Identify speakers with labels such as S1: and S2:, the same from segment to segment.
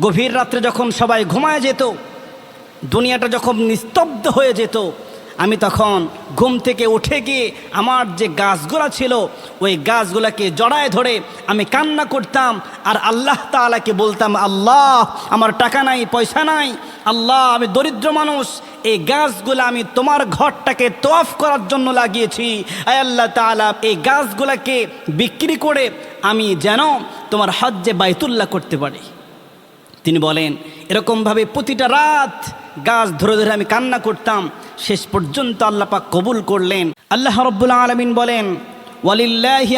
S1: গভীর রাত্রে যখন সবাই ঘুমায় যেত, দুনিয়াটা যখন নিস্তব্ধ হয়ে যেত, আমি তখন ঘুম থেকে উঠে গিয়ে আমার যে গাছগুলা ছিল, ওই গাছগুলাকে জড়ায় ধরে আমি কান্না করতাম আর আল্লাহ তাআলাকে বলতাম, আল্লাহ, আমার টাকা নাই, পয়সা নাই। আল্লাহ, আমি দরিদ্র মানুষ। এই গাছগুলো আমি তোমার ঘরটাকে তোয়াফ করার জন্য লাগিয়েছি। আয় আল্লাহ তাআলা, এই গাছগুলাকে বিক্রি করে আমি যেন তোমার হজ্জে বাইতুল্লাহ করতে পারি। তিনি বলেন, এরকমভাবে প্রতিটা রাত গাছ ধরে ধরে আমি কান্না করতাম। শেষ পর্যন্ত আল্লাহ পাক কবুল করলেন। আল্লাহ রব্বুল আলমিন বলেন, ওয়ালিল্লাহি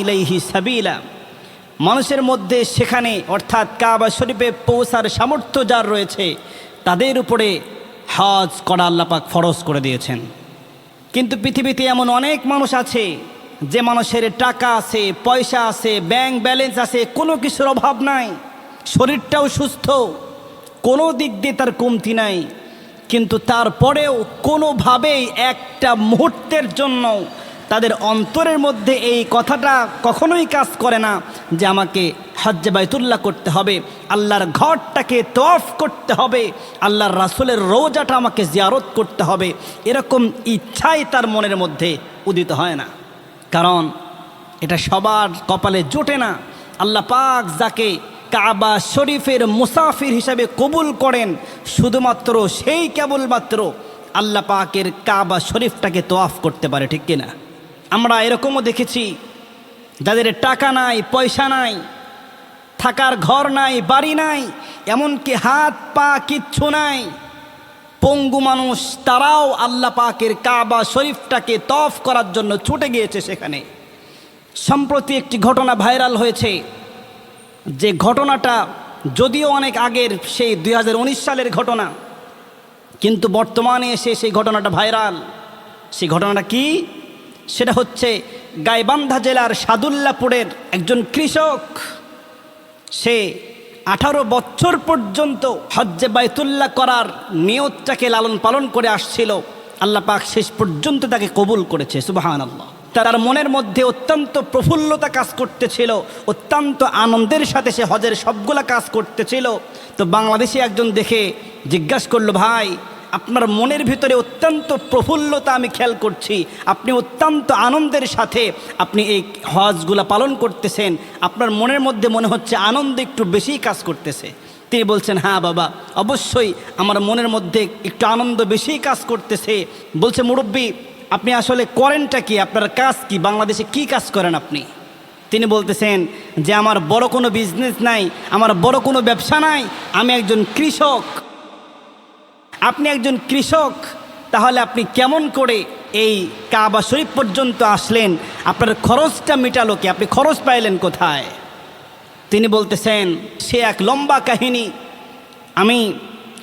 S1: ইলাইহি মানুষের মধ্যে সেখানে, অর্থাৎ কাবা শরীফে পৌঁছার সামর্থ্য যার রয়েছে, তাদের উপরে হজ করা আল্লাহ পাক ফরজ করে দিয়েছেন। কিন্তু পৃথিবীতে এমন অনেক মানুষ আছে যে মানুষের টাকা আছে, পয়সা আছে ব্যাংক ব্যালেন্স আছে, কোনো কিছুর অভাব নাই। শরীরটাও সুস্থ, কোনো দিক দিয়ে তার কমতি নাই। কিন্তু তারপরেও কোনোভাবেই একটা মুহূর্তের জন্য তাদের অন্তরের মধ্যে এই কথাটা কখনোই কাজ করে না যে আমাকে হজ্জে বাইতুল্লাহ করতে হবে, আল্লাহর ঘরটাকে তফ করতে হবে, আল্লাহর রাসুলের রোজাটা আমাকে জিয়ারত করতে হবে। এরকম ইচ্ছাই তার মনের মধ্যে উদিত হয় না। কারণ এটা সবার কপালে জোটে না। আল্লাহ পাক যাকে কাবা শরীফের মুসাফির হিসাবে কবুল করেন, শুধুমাত্র সেই কেবলমাত্র আল্লাহ পাকের কাবা শরীফটাকে তোয়াফ করতে পারে, ঠিক কিনা? আমরা এরকমও দেখেছি, যাদের টাকা নাই, পয়সা নাই, থাকার ঘর নাই, বাড়ি নাই, এমনকি হাত পা কিচ্ছু নাই পঙ্গু মানুষ, তারাও আল্লাহ পাকের কাবা শরীফটাকে তফ করার জন্য ছুটে গিয়েছে সেখানে। সম্প্রতি একটি ঘটনা ভাইরাল হয়েছে। যে ঘটনাটা যদিও অনেক আগের সেই দু হাজার উনিশ সালের ঘটনা, কিন্তু বর্তমানে এসে সেই ঘটনাটা ভাইরাল। সেই ঘটনাটা কি? সেটা হচ্ছে গাইবান্ধা জেলার সাদুল্লাপুরের একজন কৃষক, সে আঠারো বছর পর্যন্ত হজ্জে বাইতুল্লাহ করার নিয়তটাকে লালন পালন করে আসছিল। আল্লাহ পাক শেষ পর্যন্ত তাকে কবুল করেছে সুবাহান আল্লাহ তার মনের মধ্যে অত্যন্ত প্রফুল্লতা কাজ করতেছিল, অত্যন্ত আনন্দের সাথে সে হজের সবগুলা কাজ করতেছিল। তো বাংলাদেশে একজন দেখে জিজ্ঞাসা করল, ভাই আপনার মনের ভিতরে অত্যন্ত প্রফুল্লতা আমি খেয়াল করছি। আপনি অত্যন্ত আনন্দের সাথে আপনি এই হজগুলা পালন করতেছেন। আপনার মনের মধ্যে মনে হচ্ছে আনন্দ একটু বেশিই কাজ করতেছে। তিনি বলছেন হ্যাঁ বাবা, অবশ্যই আমার মনের মধ্যে একটু আনন্দ বেশিই কাজ করতেছে। বলছে, মুরব্বী, আপনি আসলে করেনটা কি? আপনার কাজ কি? বাংলাদেশে কি কাজ করেন আপনি? তিনি বলতেছেন যে, আমার বড় কোনো বিজনেস নাই, আমার বড় কোনো ব্যবসা নাই, আমি একজন কৃষক। আপনি একজন কৃষক, তাহলে আপনি কেমন করে এই কাবা শরীফ পর্যন্ত আসলেন? আপনার খরচটা মেটালো কি? আপনি খরচ পাইলেন কোথায়? তিনি বলতেছেন, সে এক লম্বা কাহিনী। আমি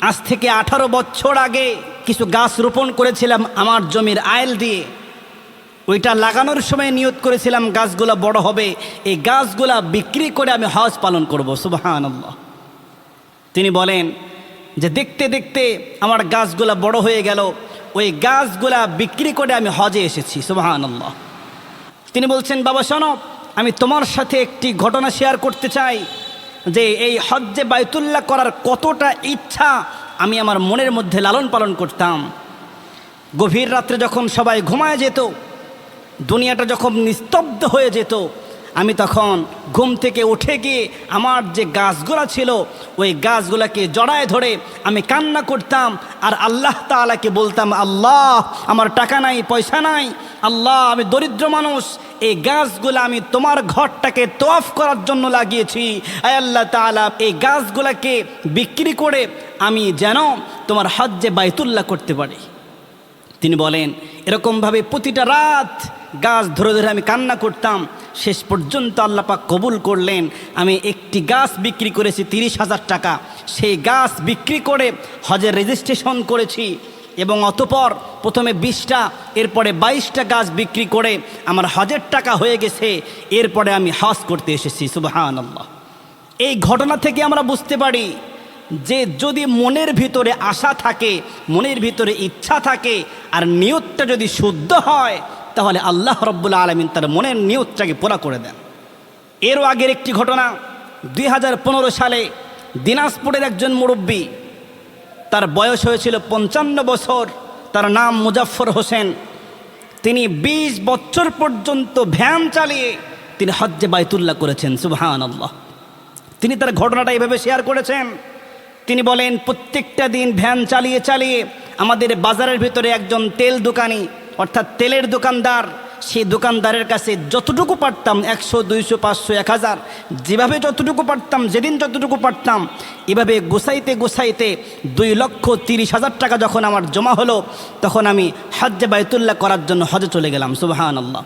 S1: আজ থেকে আঠারো বছর আগে কিছু গাছ রোপণ করেছিলাম আমার জমির আয়েল দিয়ে। ওইটা লাগানোর সময় নিয়ত করেছিলাম, গাছগুলা বড় হবে। এই গাছগুলা বিক্রি করে আমি হজ পালন করব সুবাহান তিনি বলেন যে দেখতে দেখতে আমার গাছগুলা বড় হয়ে গেল, ওই গাছগুলা বিক্রি করে আমি হজে এসেছি সুবাহান তিনি বলছেন, বাবা শোনো, আমি তোমার সাথে একটি ঘটনা শেয়ার করতে চাই, যে এই হজ্জে বায়তুল্লাহ করার কতটা ইচ্ছা আমি আমার মনের মধ্যে লালন পালন করতাম। গভীর রাত্রে যখন সবাই ঘুমায় যেত, দুনিয়াটা যখন নিস্তব্ধ হয়ে যেত আমি তখন ঘুম থেকে উঠে গিয়ে আমার যে গাছগুলা ছিল, ওই গাছগুলাকে জড়ায় ধরে আমি কান্না করতাম আর আল্লাহ তাআলাকে বলতাম, আল্লাহ, আমার টাকা নাই, পয়সা নাই। আল্লাহ, আমি দরিদ্র মানুষ। এই গাছগুলো আমি তোমার ঘরটাকে তোয়াফ করার জন্য লাগিয়েছি। আয় আল্লাহ তাআলা, এই গাছগুলাকে বিক্রি করে আমি যেন তোমার হজ্জে বাইতুল্লাহ করতে পারি। তিনি বলেন, এরকমভাবে প্রতিটা রাত গাছ ধরে ধরে আমি কান্না করতাম। শেষ পর্যন্ত আল্লাপাক কবুল করলেন। আমি একটি গাছ বিক্রি করেছি তিরিশ হাজার টাকা। সেই গাছ বিক্রি করে হজের রেজিস্ট্রেশন করেছি এবং অতপর প্রথমে বিশটা, এরপরে বাইশটা গাছ বিক্রি করে আমার হজের টাকা হয়ে গেছে। এরপরে আমি হজ করতে এসেছি আল্লাহ এই ঘটনা থেকে আমরা বুঝতে পারি যে যদি মনের ভিতরে আশা থাকে, মনের ভিতরে ইচ্ছা থাকে, আর নিয়তটা যদি শুদ্ধ হয়, তাহলে আল্লাহ রব্বুল আলমিন তার মনের নিয়তটাকে পুরা করে দেন। এরও আগের একটি ঘটনা, দুই হাজার পনেরো সালে দিনাজপুরের একজন মুরব্বী, তার বয়স হয়েছিল পঞ্চান্ন বছর, তার নাম মুজাফর হোসেন। তিনি ২০ বছর পর্যন্ত ভ্যান চালিয়ে তিনি হজ্জে বাইতুল্লাহ করেছেন সুবহান আল্লাহ তিনি তার ঘটনাটা এভাবে শেয়ার করেছেন তিনি বলেন, প্রত্যেকটা দিন ভ্যান চালিয়ে চালিয়ে আমাদের বাজারের ভিতরে একজন তেল দোকানি, অর্থাৎ তেলের দোকানদার সেই দোকানদারের কাছে যতটুকু পারতাম একশো, দুইশো, পাঁচশো, এক হাজার, যেভাবে যতটুকু পারতাম, যেদিন যতটুকু পারতাম, এভাবে গোসাইতে গোসাইতে দুই লক্ষ তিরিশ হাজার টাকা যখন আমার জমা হলো, তখন আমি হজ্জে বাইতুল্লাহ করার জন্য হজে চলে গেলাম সুবাহান আল্লাহ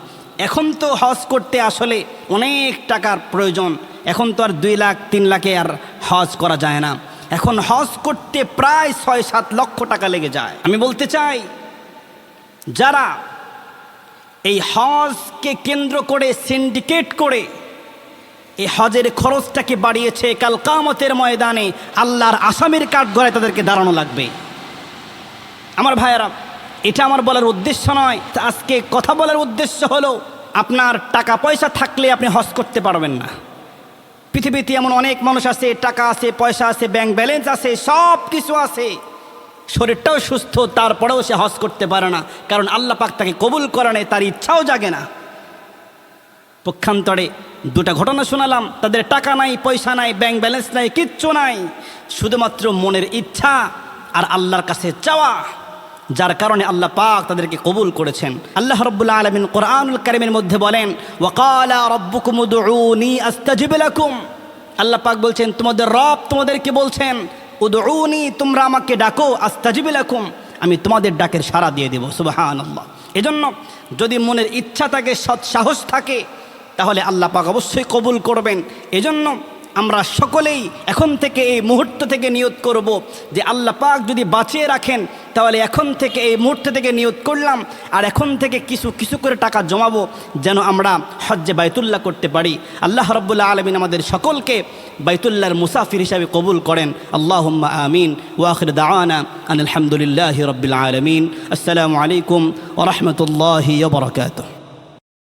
S1: এখন তো হজ করতে আসলে অনেক টাকার প্রয়োজন, এখন তো আর দুই লাখ, তিন লাখে আর হজ করা যায় না। এখন হজ করতে প্রায় ছয় সাত লক্ষ টাকা লেগে যায়। আমি বলতে চাই, যারা এই হজকে কেন্দ্র করে সিন্ডিকেট করে, এই হজের খরচটাকে বাড়িয়েছে, কাল কামতের ময়দানে আল্লাহর আসামের কাঠ গড়ায় তাদেরকে দাঁড়ানো লাগবে। আমার ভাইয়েরা, এটা আমার বলার উদ্দেশ্য নয় আজকে কথা বলার উদ্দেশ্য হলো, আপনার টাকা পয়সা থাকলে আপনি হজ করতে পারবেন না। পৃথিবীতে এমন অনেক মানুষ আছে, টাকা আছে, পয়সা আছে ব্যাংক ব্যালেন্স আছে সব কিছু আছে। শরীরটাও সুস্থ, তারপরেও সে হজ করতে পারে না। কারণ আল্লাহ পাক তাকে কবুল করে নেয় তার ইচ্ছাও জাগে না। পক্ষান্তরে দুটা ঘটনা শোনালাম, তাদের টাকা নাই, পয়সা নাই ব্যাংক ব্যালেন্স নাই, কিচ্ছু নাই। শুধুমাত্র মনের ইচ্ছা আর আল্লাহর কাছে চাওয়া। যার কারণে আল্লাহ পাক তাদেরকে কবুল করেছেন। আল্লাহ রব্বুল্লা আলমিন কোরআনুল কারিমের মধ্যে বলেন, ওয়াকালা রব্বুকুম উদউনি আস্তাজিব লাকুম। আল্লাহ পাক বলছেন, তোমাদের রব তোমাদেরকে বলছেন, উদউনি, তোমরা আমাকে ডাকো, আস্তাজিব লাকুম। আমি তোমাদের ডাকের সাড়া দিয়ে দেবো সুবাহান আল্লাহ এজন্য যদি মনের ইচ্ছা থাকে, সৎ সাহস থাকে, তাহলে আল্লাহ পাক অবশ্যই কবুল করবেন। এজন্য আমরা সকলেই এখন থেকে এই মুহূর্ত থেকে নিয়ত করব যে আল্লাহ পাক যদি বাঁচিয়ে রাখেন তাহলে এখন থেকে এই মুহূর্ত থেকে নিয়োগ করলাম, আর এখন থেকে কিছু কিছু করে টাকা জমাবো যেন আমরা হজ্জে বাইতুল্লাহ করতে পারি। আল্লাহ রব্বুল্লা আলমিন আমাদের সকলকে বাইতুল্লাহর মুসাফির হিসাবে কবুল করেন। আল্লাহ আমিন। ওয়াখির দাওয়ানা আন আলহামদুলিল্লাহ রবিল আলমিন। আসসালামু আলাইকুম ওরহমতুল্লাহ বরকাত